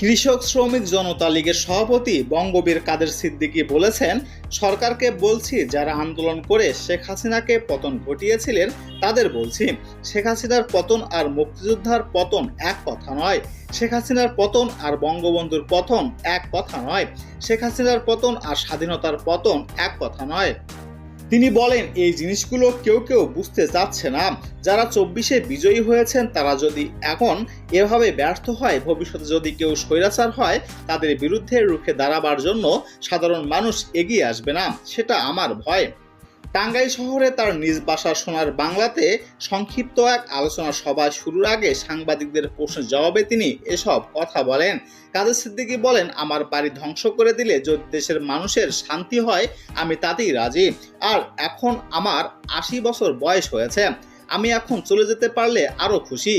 কৃষক শ্রমিক জনতা লীগের সভাপতি বঙ্গবীর কাদের সিদ্দিকী বলেছেন, সরকারকে বলছি যারা আন্দোলন করে শেখ হাসিনাকে পতন ঘটিয়েছিলেন, তাদের বলছি, শেখ হাসিনার পতন আর মুক্তিযোদ্ধার পতন এক কথা নয়। শেখ হাসিনার পতন আর বঙ্গবন্ধুর পতন এক কথা নয়। শেখ হাসিনার পতন আর স্বাধীনতার পতন এক কথা নয়। তিনি বলেন, এই জিনিসগুলো কেউ কেউ বুঝতে যাচ্ছে না। যারা চব্বিশে বিজয়ী হয়েছেন, তারা যদি এখন এভাবে ব্যর্থ হয়, ভবিষ্যতে যদি কেউ স্বৈরাচার হয়, তাদের বিরুদ্ধে রুখে দাঁড়াবার জন্য সাধারণ মানুষ এগিয়ে আসবে না। সেটা আমার ভয়। টাঙ্গাইল শহরে তার নিজ বাসা সোনার বাংলাতে সংক্ষিপ্ত এক আলোচনা সভা শুরুর আগে সাংবাদিকদের প্রশ্নের জবাবে তিনি এসব কথা বলেন। কাদের সিদ্দিকী বলেন, আমার বাড়ি ধ্বংস করে দিলে যদি দেশের মানুষের শান্তি হয়, আমি তাতেই রাজি। আর এখন আমার আশি বছর বয়স হয়েছে। আমি এখন চলে যেতে পারলে আরও খুশি।